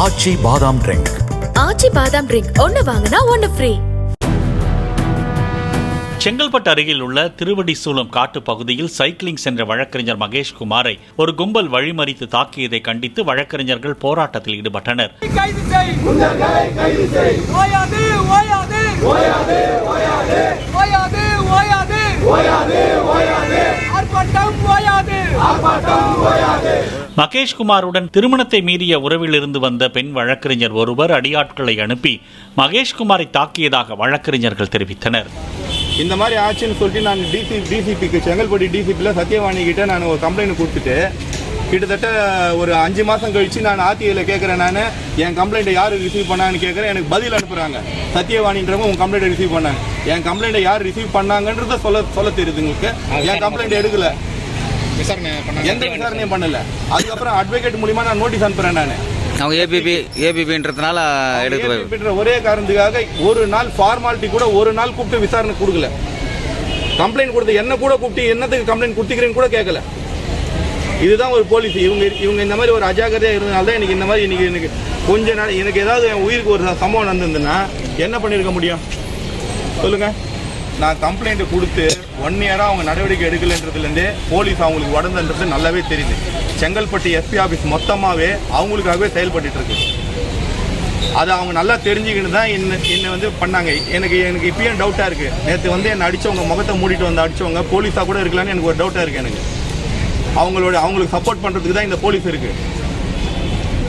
ஆச்சி பாதாம் ட்ரிங்க் ஆச்சி பாதாம் ட்ரிங்க் ஒன்னு வாங்கினா ஒன்னு ஃப்ரீ செங்கல்பட்டு அருகில் உள்ள திருவடிசூலம் காட்டு பகுதியில் சைக்கிளிங் சென்ற வழக்கறிஞர் மகேஷ்குமாரை ஒரு கும்பல் வழிமறித்து தாக்கியதை கண்டித்து வழக்கறிஞர்கள் போராட்டத்தில் ஈடுபட்டனர். ஓயாது. மகேஷ்குமாருடன் திருமணத்தை மீறிய உறவில் இருந்து வந்த பெண் வழக்கறிஞர் ஒருவர் அடியாட்களை அனுப்பி மகேஷ்குமாரை தாக்கியதாக வழக்கறிஞர்கள் தெரிவித்தனர். இந்த மாதிரி ஆச்சுன்னு சொல்லிட்டு நான் டிசி டிசிபிக்கு செங்கல்பட்டு டிசிபியில் சத்யவாணி கிட்ட நான் ஒரு கம்ப்ளைண்ட் கொடுத்துட்டு கிட்டத்தட்ட ஒரு அஞ்சு மாதம் கழிச்சு நான் ஆர்டிஐயில் கேட்குறேன் நான். என் கம்ப்ளைண்ட்டை யார் ரிசீவ் பண்ணான்னு கேட்குறேன் எனக்கு பதில் அனுப்புகிறாங்க சத்யவாணின்றவங்க உங்கள் கம்ப்ளைண்ட்டை ரிசீவ் பண்ணாங்க. என் கம்ப்ளைண்ட்டை யார் ரிசீவ் பண்ணாங்கன்றத சொல்ல சொல்ல தெரியுது உங்களுக்கு. என் கம்ப்ளைண்ட் எடுக்கலை. விசாரணை எந்த விசாரணையும் பண்ணல. அதுக்கப்புறம் அட்வொகேட் மூலிமா நான் நோட்டீஸ் அனுப்புகிறேன் நான். அவங்க ஏபிபி ஏபிபின்றதுனால எடுத்து ஒரே காரணத்துக்காக ஒரு நாள் ஃபார்மாலிட்டி கூட ஒரு நாள் கூப்பிட்டு விசாரணை கொடுக்கல. கம்ப்ளைண்ட் கொடுத்து என்ன கூட கூப்பிட்டு என்னத்துக்கு கம்ப்ளைண்ட் கொடுத்துக்கிறேன்னு கூட கேட்கல. இதுதான் ஒரு போலீஸ் இவங்க இவங்க இந்த மாதிரி ஒரு அஜாக்கிரதையாக இருந்தனால தான் எனக்கு இந்த மாதிரி இன்னைக்கு எனக்கு கொஞ்ச நாள் எனக்கு ஏதாவது என் உயிருக்கு ஒரு சம்பவம் நடந்திருந்ததுன்னா என்ன பண்ணியிருக்க முடியும்? சொல்லுங்க. நான் கம்ப்ளைண்ட் கொடுத்து ஒன் இயராக அவங்க நடவடிக்கை எடுக்கலைன்றதுலேருந்தே போலீஸ் அவங்களுக்கு உடந்தன்றது நல்லாவே தெரியுது. செங்கல்பட்டு எஸ்பி ஆஃபீஸ் மொத்தமாகவே அவங்களுக்காகவே செயல்பட்டு இருக்கு அதை அவங்க நல்லா தெரிஞ்சுக்கிட்டு தான் என்ன என்னை வந்து பண்ணாங்க. எனக்கு எனக்கு இப்பயும் டவுட்டாக இருக்குது நேற்று வந்து என்னை அடித்தவங்க முகத்தை மூடிட்டு வந்து அடித்தவங்க போலீஸாக கூட இருக்கலான்னு எனக்கு ஒரு டவுட்டாக இருக்குது எனக்கு. அவங்களோட அவங்களுக்கு சப்போர்ட் பண்ணுறதுக்கு தான் இந்த போலீஸ் இருக்குது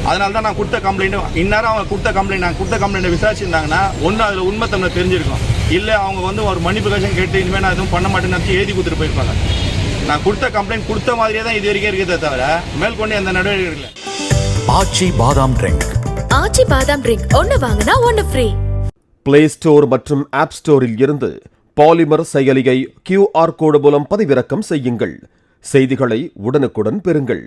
அதனால தான் நான் கொடுத்த கம்ப்ளைண்ட் இந்நேரம் அவங்க கொடுத்த கம்ப்ளைண்ட் நான் கொடுத்த கம்ப்ளைண்ட்டை விசாரிச்சிருந்தாங்கன்னா ஒன்று அதில் உண்மை தமிழை தெரிஞ்சிருக்கும். இல்லை அவங்க வந்து ஒரு மன்னிப்பு கஷம் கேட்டு இனிமேல் நான் எதுவும் பண்ண மாட்டேன்னு நினச்சி எழுதி கொடுத்துட்டு போயிருப்பாங்க. நான் கொடுத்த கம்ப்ளைண்ட் கொடுத்த மாதிரியே தான் இது வரைக்கும் இருக்கிறதே தவிர மேற்கொண்டு எந்த நடவடிக்கை எடுக்கல. ஆச்சி பாதாம் ட்ரிங்க் ஆச்சி பாதாம் ட்ரிங்க் ஒன்னு வாங்கினா ஒன்னு ஃப்ரீ பிளே ஸ்டோர் மற்றும் ஆப் ஸ்டோரில் இருந்து பாலிமர் செயலியை கியூஆர் கோடு மூலம் பதிவிறக்கம் செய்யுங்கள். செய்திகளை உடனுக்குடன் பெறுங்கள்.